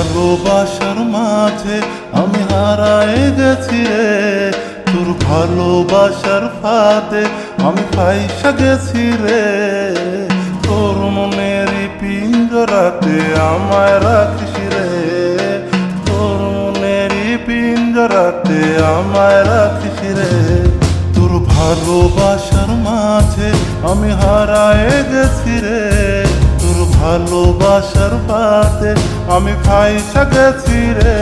ভালোবাসার মাঝে আমি হারায় গেছি রে। তোর ভালোবাসার ফাঁদে আমি ফাইসা গেছি রে। তোর মনের পিঞ্জরাতে আমায় রাখিস রে। তোর মনের পিঞ্জরাতে আমায় রাখিস রে। তোর ভালোবাসার মাঝে আমি হারায় গেছি রে। ভালোবাসার পাতে আমি খাই গেছি রে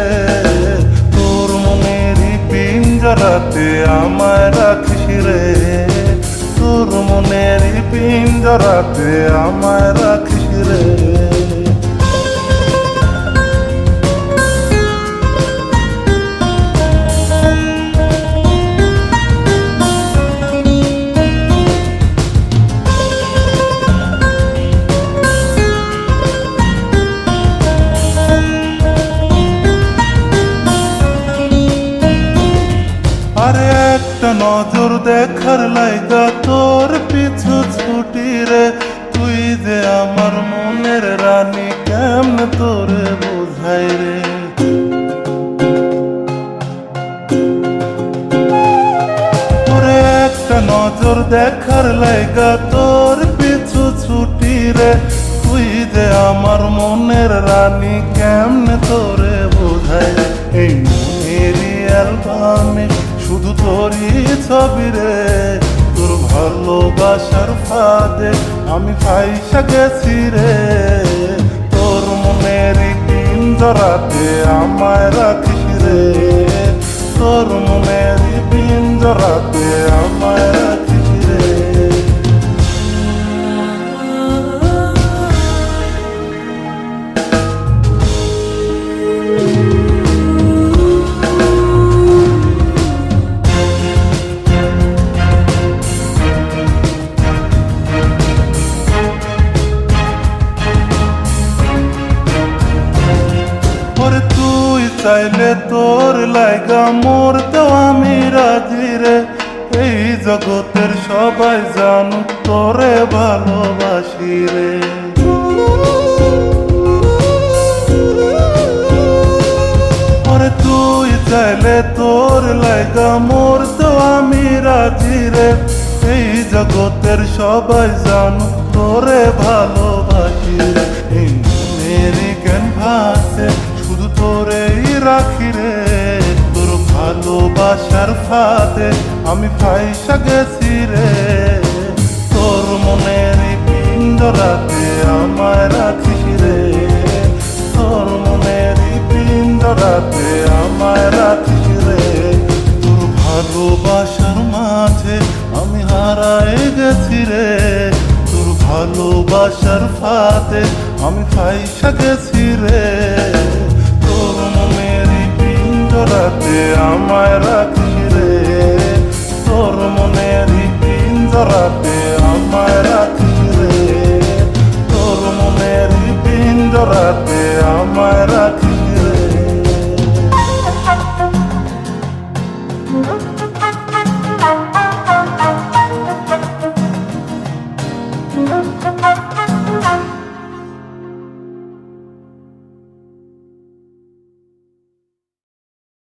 তোর মনেরই পিঞ্জরাতে আমায় রাখিস রে। তোর মনেরই পিঞ্জরাতে আমায় একটা নজর দেখার লাইগা তোর পিছু ছুটি রে। তুই যে আমার মনের রানী, কেমন তোরে বোঝাই রে? নজর দেখার লাইগা তোর পিছু ছুটি রে। তুই যে আমার মনের রানী, কেমনে তোরে বোঝাই? এই মনেরই অ্যালবামে তোরই ছবি রে। তোর ভালোবাসার ফাঁদে আমি ফাইসা গেছি রে। তোর মনের পিঞ্জরাতে আমায় রাখিস রে। তোর মনের পিঞ্জরাতে আমায় রাখিস চাইলে তোর লাইগা মরতে আমি রাজি রে। এই জগতের সবাই জানুক তোরে ভালোবাসি রে। তুই চাইলে তোর লাইগা মরতে আমি রাজি রে। এই জগতের সবাই জানুক তোরে ভালোবাসি রে। ফাঁদে আমি ফাইসা গেছি রে। তোর মনের পিঞ্জরাতে আমায় রাখিস রে। তোর মনের পিঞ্জরাতে আমায় রাখিস রে। তোর ভালোবাসার মাঝে আমি হারায় গেছি রে। তোর ভালোবাসার ফাতে আমি ফাইসা গেছি রে। রাতে আমার রাখিলে তোর মনের পিণ্ড রাতে আমার রাখিলে